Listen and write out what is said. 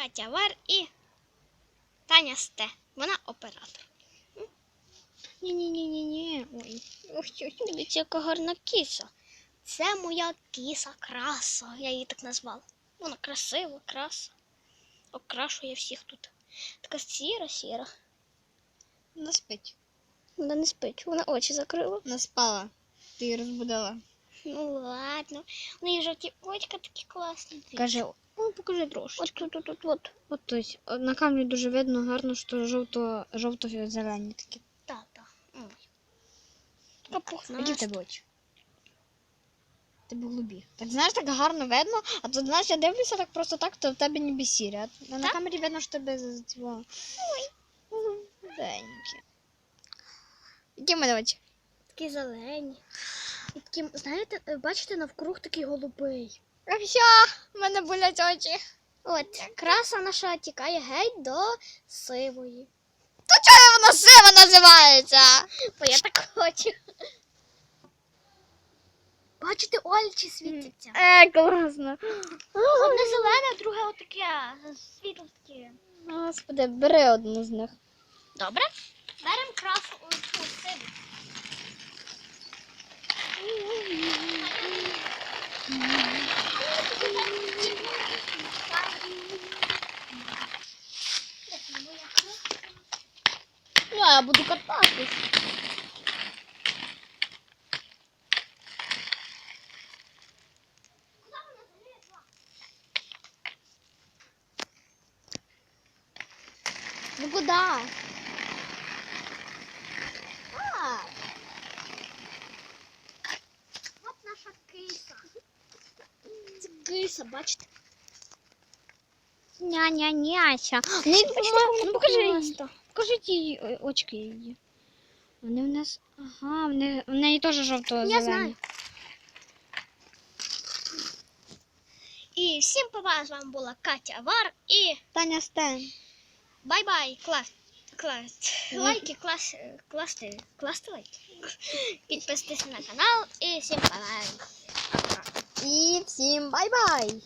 Катя Вар і Таня Сте. Вона оператор. Ні-ні-ні-ні-ні. Ой. Ох, дивіться, яка гарна кіса. Це моя кіса краса. Я її так назвала. Вона красива, краса. Окрашує всіх тут. Така сіра, сіра. Вона спить. Вона не спить, вона очі закрила. Вона спала. Ти її розбудила. Ну ладно. У неї жовті очка такі класні. Каже, ну покажи трошки. От тут, тут, тут, от. От ось, на камері дуже видно гарно, що жовто, жовто-зелені такі. Та, та. Ой. Які в тебе очі? Тебе голубі. Так знаєш, так гарно видно, а тут знаєш, я дивлюся так просто так, то в тебе ніби сірі. А на- на Так? камері видно, що тебе з- цього. Ой, голубенькі. Які в мене очі? Такі зелені. І такі, знаєте, е, бачите, навкруг такий голубий. А все, в мене болять очі. От, краса наша тікає геть до сивої. То чого вона сива називається? Бо я так хочу. Бачите, очі світяться. Е, класно. Одне зелене, друге отаке світло таке. Господи, бери одну з них. Добре? Беремо красу у сиву. Ну, я буду кататись. Ну куда? А, От наша киса. Це киса, бачите? Ня-ня-няся. Ну, ну, покажи її. Покажіть її очки її. Вони в нас. Ага, вони, в неї теж жовто-зелені. Я знаю. І всім па з вами була Катя Вар і Таня Стен. бай-бай, клас. Клас. Ну. Лайки, клас, класти, класти лайки. Підписуйтесь на канал і всім па-бай. І всім бай-бай!